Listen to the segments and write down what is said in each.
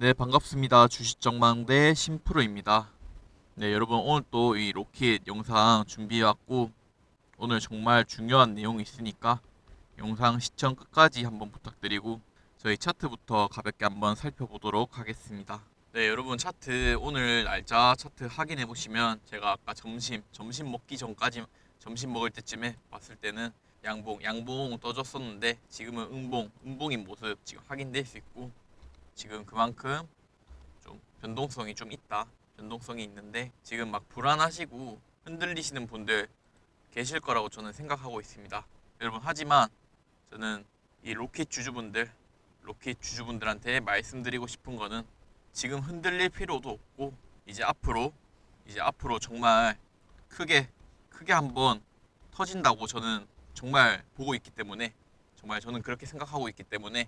네, 반갑습니다. 주식정망대 심프로입니다. 네, 여러분 오늘 또 이 로켓 영상 준비해 왔고 오늘 정말 중요한 내용이 있으니까 영상 시청 끝까지 한번 부탁드리고 저희 차트부터 가볍게 한번 살펴보도록 하겠습니다. 네, 여러분 차트 오늘 날짜 차트 확인해 보시면 제가 아까 점심 점심 먹기 전까지 점심 먹을 때쯤에 봤을 때는 양봉 양봉 떠졌었는데 지금은 음봉 음봉인 모습 지금 확인될 수 있고 지금 그만큼 좀 변동성이 좀 있다. 변동성이 있는데 지금 막 불안하시고 흔들리시는 분들 계실 거라고 저는 생각하고 있습니다. 여러분 하지만 저는 이 로켓 주주분들 로켓 주주분들한테 말씀드리고 싶은 거는 지금 흔들릴 필요도 없고 이제 앞으로 이제 앞으로 정말 크게 크게 한번 터진다고 저는 정말 보고 있기 때문에 정말 저는 그렇게 생각하고 있기 때문에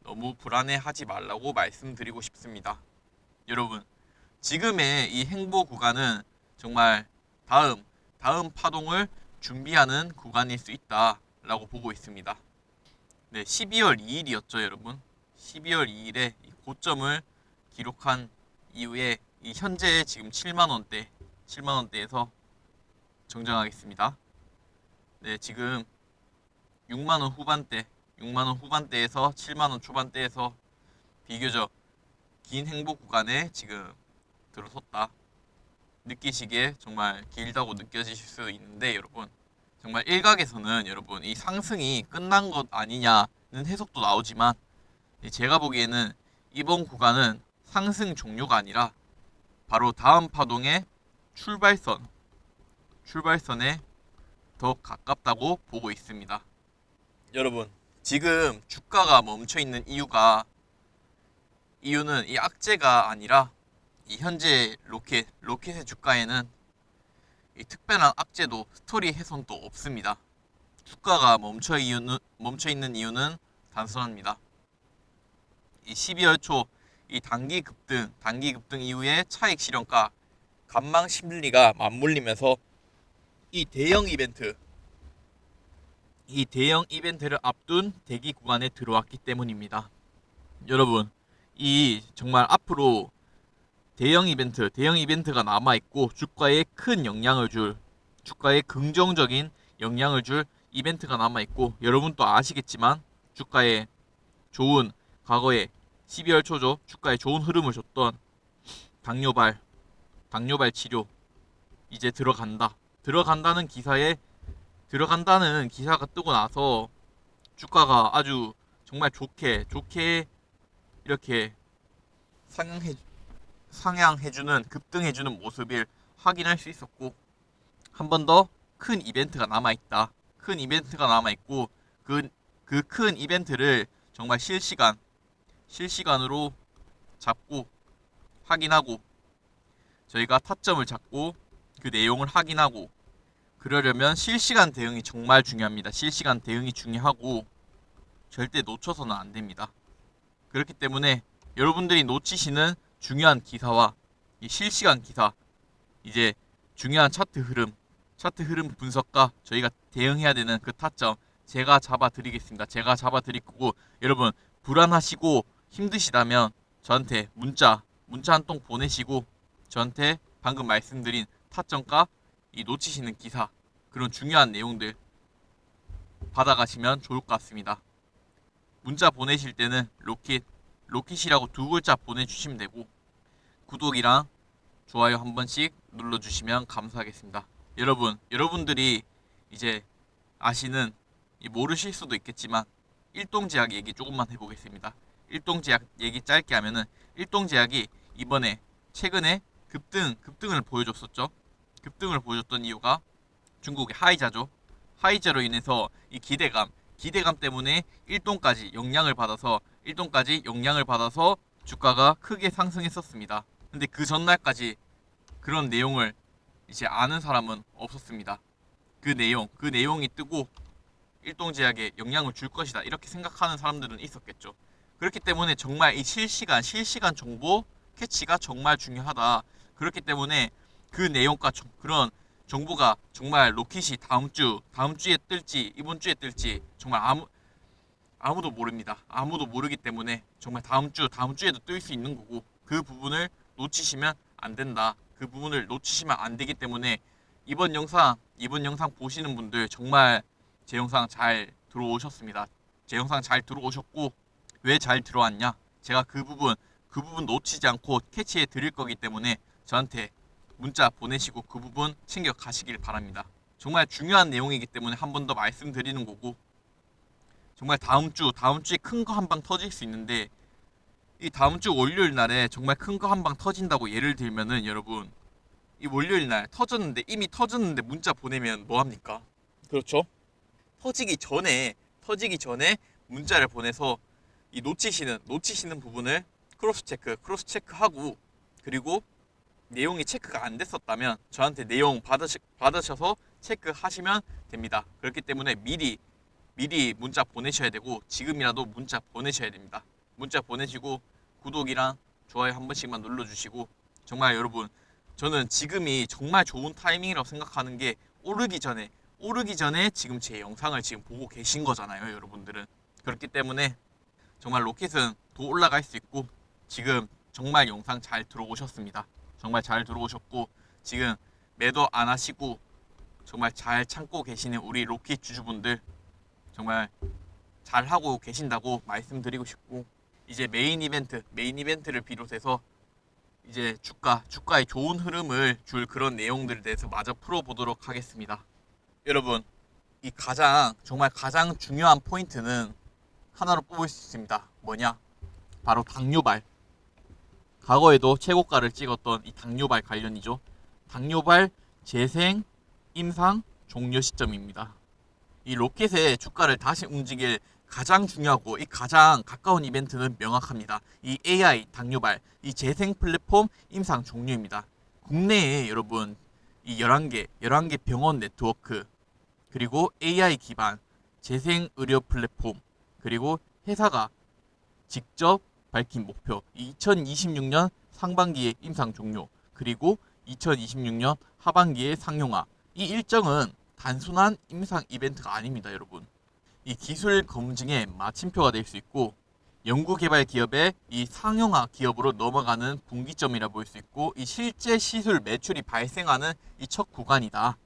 너무 불안해하지 말라고 말씀드리고 싶습니다. 여러분, 지금의 이 행보 구간은 정말 다음 다음 파동을 준비하는 구간일 수 있다라고 보고 있습니다. 네, 12월 2일이었죠, 여러분. 12월 2일에 이 고점을 기록한 이후에 이 현재 지금 7만 원대, 7만 원대에서 정정하겠습니다. 네, 지금 6만 원 후반대 6만 원 후반대에서 7만 원 초반대에서 비교적 긴 행보 구간에 지금 들어섰다. 느끼시기에 정말 길다고 느껴지실 수 있는데 여러분 정말 일각에서는 여러분 이 상승이 끝난 것 아니냐는 해석도 나오지만 제가 보기에는 이번 구간은 상승 종료가 아니라 바로 다음 파동의 출발선 출발선에 더 가깝다고 보고 있습니다. 여러분 지금 주가가 멈춰 있는 이유가 이유는 이 악재가 아니라 이 현재 로켓 로켓의 주가에는 이 특별한 악재도 스토리 훼손도 없습니다. 주가가 멈춰 이유는 멈춰 있는 이유는 단순합니다. 이 12월 초 이 단기 급등 단기 급등 이후에 차익 실현가 간망 심리가 맞물리면서 이 대형 이벤트 이 대형 이벤트를 앞둔 대기 구간에 들어왔기 때문입니다. 여러분, 이 정말 앞으로 대형 이벤트, 대형 이벤트가 남아 있고 주가에 큰 영향을 줄 주가에 긍정적인 영향을 줄 이벤트가 남아 있고 여러분 또 아시겠지만 주가에 좋은 과거에 12월 초죠. 주가에 좋은 흐름을 줬던 당뇨발 당뇨발 치료 이제 들어간다. 들어간다는 기사에 들어간다는 기사가 뜨고 나서 주가가 아주 정말 좋게 좋게 이렇게 상향해 상향해주는 급등해주는 모습을 확인할 수 있었고 한 번 더 큰 이벤트가 남아 있다. 큰 이벤트가 남아 있고 그 그 큰 이벤트를 정말 실시간 실시간으로 잡고 확인하고 저희가 타점을 잡고 그 내용을 확인하고 그러려면 실시간 대응이 정말 중요합니다. 실시간 대응이 중요하고 절대 놓쳐서는 안 됩니다. 그렇기 때문에 여러분들이 놓치시는 중요한 기사와 이 실시간 기사 이제 중요한 차트 흐름 차트 흐름 분석과 저희가 대응해야 되는 그 타점 제가 잡아 드리겠습니다. 제가 잡아 드릴 거고 여러분 불안하시고 힘드시다면 저한테 문자 문자 한 통 보내시고 저한테 방금 말씀드린 타점과 이 놓치시는 기사 그런 중요한 내용들 받아가시면 좋을 것 같습니다. 문자 보내실 때는 로켓 로켓이라고 두 글자 보내주시면 되고 구독이랑 좋아요 한 번씩 눌러주시면 감사하겠습니다. 여러분 여러분들이 이제 아시는 이 모르실 수도 있겠지만 일동제약 얘기 조금만 해보겠습니다. 일동제약 얘기 짧게 하면은 일동제약이 이번에 최근에 급등 급등을 보여줬었죠. 급등을 보여줬던 이유가 중국의 하이자죠. 하이자로 인해서 이 기대감, 기대감 때문에 1동까지 영향을 받아서 1동까지 영향을 받아서 주가가 크게 상승했었습니다. 근데 그 전날까지 그런 내용을 이제 아는 사람은 없었습니다. 그 내용, 그 내용이 뜨고 일동제약에 영향을 줄 것이다. 이렇게 생각하는 사람들은 있었겠죠. 그렇기 때문에 정말 이 실시간, 실시간 정보 캐치가 정말 중요하다. 그렇기 때문에 그 내용과 정- 그런 정보가 정말 로켓이 다음 주 다음 주에 뜰지 이번 주에 뜰지 정말 아무 아무도 모릅니다. 아무도 모르기 때문에 정말 다음 주 다음 주에도 뜰 수 있는 거고 그 부분을 놓치시면 안 된다. 그 부분을 놓치시면 안 되기 때문에 이번 영상 이번 영상 보시는 분들 정말 제 영상 잘 들어오셨습니다. 제 영상 잘 들어오셨고 왜 잘 들어왔냐? 제가 그 부분 그 부분 놓치지 않고 캐치해 드릴 거기 때문에 저한테 문자 보내시고 그 부분 챙겨 가시길 바랍니다. 정말 중요한 내용이기 때문에 한 번 더 말씀드리는 거고 정말 다음 주 다음 주에 큰 거 한 방 터질 수 있는데 이 다음 주 월요일 날에 정말 큰 거 한 방 터진다고 예를 들면은 여러분 이 월요일 날 터졌는데 이미 터졌는데 문자 보내면 뭐 합니까? 그렇죠? 터지기 전에 터지기 전에 문자를 보내서 이 놓치시는 놓치시는 부분을 크로스 체크 크로스 체크하고 그리고 내용이 체크가 안 됐었다면 저한테 내용 받으시, 받으셔서 체크하시면 됩니다. 그렇기 때문에 미리 미리 문자 보내셔야 되고 지금이라도 문자 보내셔야 됩니다. 문자 보내시고 구독이랑 좋아요 한 번씩만 눌러주시고 정말 여러분 저는 지금이 정말 좋은 타이밍이라고 생각하는 게 오르기 전에 오르기 전에 지금 제 영상을 지금 보고 계신 거잖아요 여러분들은 그렇기 때문에 정말 로켓은 더 올라갈 수 있고 지금 정말 영상 잘 들어오셨습니다 정말 잘 들어오셨고 지금 매도 안 하시고 정말 잘 참고 계시는 우리 로켓 주주분들 정말 잘 하고 계신다고 말씀드리고 싶고 이제 메인 이벤트 메인 이벤트를 비롯해서 이제 주가 주가의 좋은 흐름을 줄 그런 내용들에 대해서 마저 풀어보도록 하겠습니다. 여러분 이 가장 정말 가장 중요한 포인트는 하나로 뽑을 수 있습니다. 뭐냐? 바로 당뇨발. 과거에도 최고가를 찍었던 이 당뇨발 관련이죠. 당뇨발 재생 임상 종료 시점입니다. 이 로켓의 주가를 다시 움직일 가장 중요하고 이 가장 가까운 이벤트는 명확합니다. 이 AI 당뇨발, 이 재생 플랫폼 임상 종료입니다. 국내에 여러분 이 11개, 11개 병원 네트워크 그리고 AI 기반 재생 의료 플랫폼 그리고 회사가 직접 밝힌 목표 2026년 상반기에 임상 종료 그리고 2026년 하반기에 상용화 이 일정은 단순한 임상 이벤트가 아닙니다 여러분 이 기술 검증의 마침표가 될 수 있고 연구개발 기업의 이 상용화 기업으로 넘어가는 분기점이라 볼 수 있고 이 실제 시술 매출이 발생하는 이 첫 구간이다.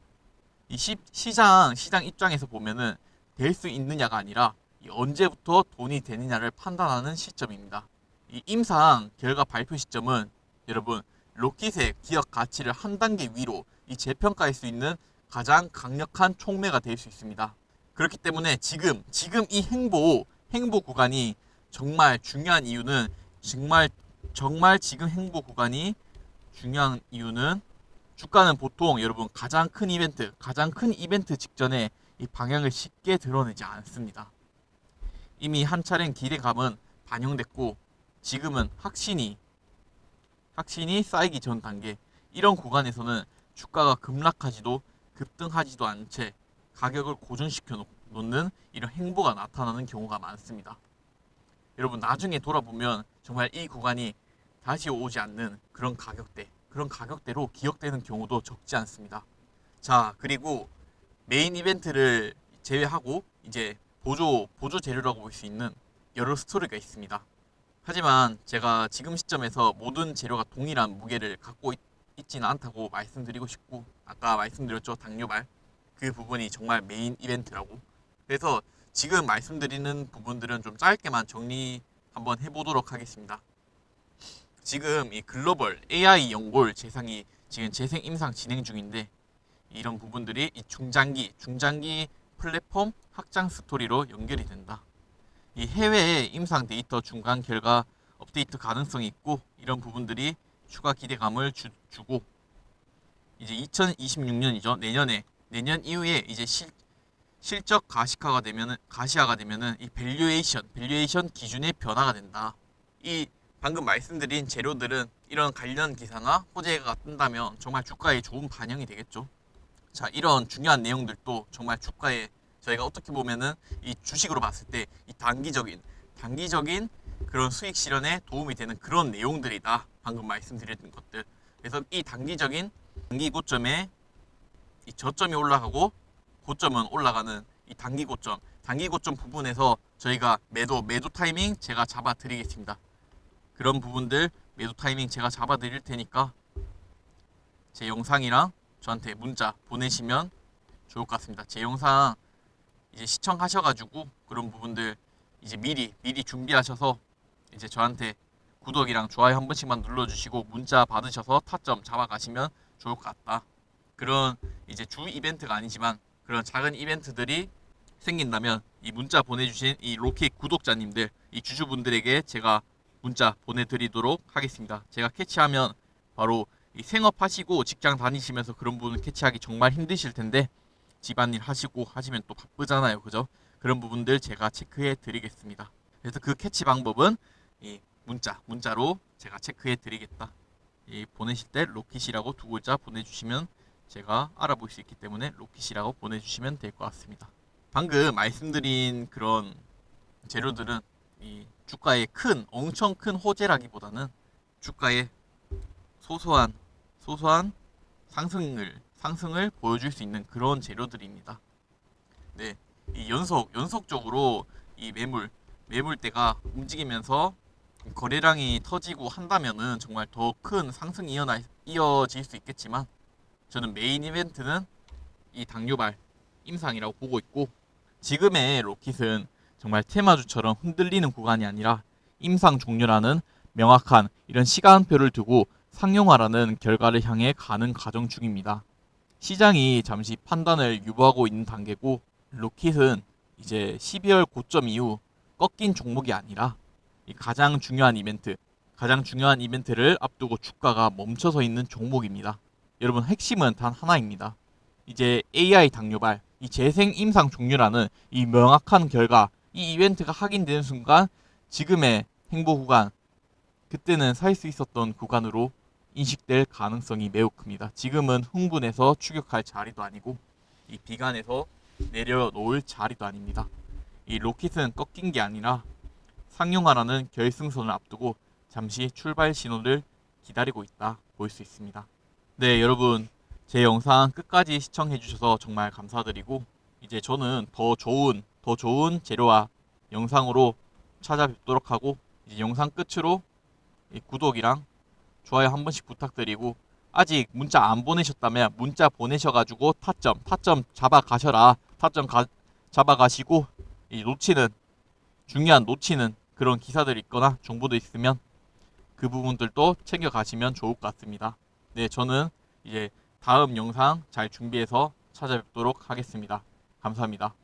이 시, 시장 시장 입장에서 보면은 될 수 있느냐가 아니라 이 언제부터 돈이 되느냐를 판단하는 시점입니다. 이 임상 결과 발표 시점은 여러분 로켓의 기업 가치를 한 단계 위로 이 재평가할 수 있는 가장 강력한 촉매가 될 수 있습니다. 그렇기 때문에 지금 지금 이 행보 행보 구간이 정말 중요한 이유는 정말 정말 지금 행보 구간이 중요한 이유는 주가는 보통 여러분 가장 큰 이벤트 가장 큰 이벤트 직전에 이 방향을 쉽게 드러내지 않습니다. 이미 한 차례 기대감은 반영됐고 지금은 확신이 확신이 쌓이기 전 단계 이런 구간에서는 주가가 급락하지도 급등하지도 않은 채 가격을 고정시켜 놓는 이런 행보가 나타나는 경우가 많습니다. 여러분 나중에 돌아보면 정말 이 구간이 다시 오지 않는 그런 가격대, 그런 가격대로 기억되는 경우도 적지 않습니다. 자, 그리고 메인 이벤트를 제외하고 이제 보조 보조 재료라고 볼 수 있는 여러 스토리가 있습니다. 하지만 제가 지금 시점에서 모든 재료가 동일한 무게를 갖고 있, 있지는 않다고 말씀드리고 싶고 아까 말씀드렸죠 당뇨발 그 부분이 정말 메인 이벤트라고. 그래서 지금 말씀드리는 부분들은 좀 짧게만 정리 한번 해보도록 하겠습니다. 지금 이 글로벌 AI 연골 재상이 지금 재생 임상 진행 중인데 이런 부분들이 이 중장기 중장기 플랫폼 확장 스토리로 연결이 된다. 이 해외 임상 데이터 중간 결과 업데이트 가능성이 있고 이런 부분들이 추가 기대감을 주, 주고 이제 2026년이죠 내년에 내년 이후에 이제 실, 실적 가시화가 되면은 가시화가 되면은 이 밸류에이션 밸류에이션 기준의 변화가 된다. 이 방금 말씀드린 재료들은 이런 관련 기사나 호재가 뜬다면 정말 주가에 좋은 반영이 되겠죠. 자, 이런 중요한 내용들도 정말 주가에 저희가 어떻게 보면은 이 주식으로 봤을 때 이 단기적인 단기적인 그런 수익 실현에 도움이 되는 그런 내용들이다. 방금 말씀드렸던 것들. 그래서 이 단기적인 단기 고점에 이 저점이 올라가고 고점은 올라가는 이 단기 고점 단기 고점 부분에서 저희가 매도 매도 타이밍 제가 잡아 드리겠습니다. 그런 부분들 매도 타이밍 제가 잡아 드릴 테니까 제 영상이랑 저한테 문자 보내시면 좋을 것 같습니다. 제 영상 이제 시청하셔가지고 그런 부분들 이제 미리 미리 준비하셔서 이제 저한테 구독이랑 좋아요 한 번씩만 눌러주시고 문자 받으셔서 타점 잡아가시면 좋을 것 같다. 그런 이제 주 이벤트가 아니지만 그런 작은 이벤트들이 생긴다면 이 문자 보내주신 이 로켓 구독자님들 이 주주분들에게 제가 문자 보내드리도록 하겠습니다. 제가 캐치하면 바로 이 생업하시고 직장 다니시면서 그런 부분 캐치하기 정말 힘드실 텐데 집안일 하시고 하시면 또 바쁘잖아요, 그죠? 그런 부분들 제가 체크해 드리겠습니다. 그래서 그 캐치 방법은 이 문자, 문자로 제가 체크해 드리겠다. 이 보내실 때 로켓이라고 두 글자 보내주시면 제가 알아볼 수 있기 때문에 로켓이라고 보내주시면 될 것 같습니다. 방금 말씀드린 그런 재료들은 이 주가의 큰 엄청 큰 호재라기보다는 주가의 소소한 소소한 상승을 상승을 보여줄 수 있는 그런 재료들입니다. 네, 이 연속 연속적으로 이 매물 매물대가 움직이면서 거래량이 터지고 한다면은 정말 더 큰 상승이 이어나, 이어질 수 있겠지만 저는 메인 이벤트는 이 당뇨발 임상이라고 보고 있고 지금의 로켓은 정말 테마주처럼 흔들리는 구간이 아니라 임상 종료라는 명확한 이런 시간표를 두고 상용화라는 결과를 향해 가는 과정 중입니다. 시장이 잠시 판단을 유보하고 있는 단계고 로켓은 이제 12월 고점 이후 꺾인 종목이 아니라 이 가장 중요한 이벤트, 가장 중요한 이벤트를 앞두고 주가가 멈춰서 있는 종목입니다. 여러분 핵심은 단 하나입니다. 이제 AI 당뇨발, 이 재생 임상 종료라는 이 명확한 결과, 이 이벤트가 확인되는 순간 지금의 행보 구간, 그때는 살 수 있었던 구간으로 인식될 가능성이 매우 큽니다. 지금은 흥분해서 추격할 자리도 아니고 이 비관에서 내려놓을 자리도 아닙니다. 이 로켓은 꺾인 게 아니라 상용화라는 결승선을 앞두고 잠시 출발 신호를 기다리고 있다 볼 수 있습니다. 네, 여러분 제 영상 끝까지 시청해 주셔서 정말 감사드리고 이제 저는 더 좋은 더 좋은 재료와 영상으로 찾아뵙도록 하고 이제 영상 끝으로 이 구독이랑 좋아요 한 번씩 부탁드리고 아직 문자 안 보내셨다면 문자 보내셔가지고 타점 타점 잡아 가셔라 타점 가, 잡아 가시고 이 놓치는 중요한 놓치는 그런 기사들 있거나 정보도 있으면 그 부분들도 챙겨 가시면 좋을 것 같습니다. 네, 저는 이제 다음 영상 잘 준비해서 찾아뵙도록 하겠습니다. 감사합니다.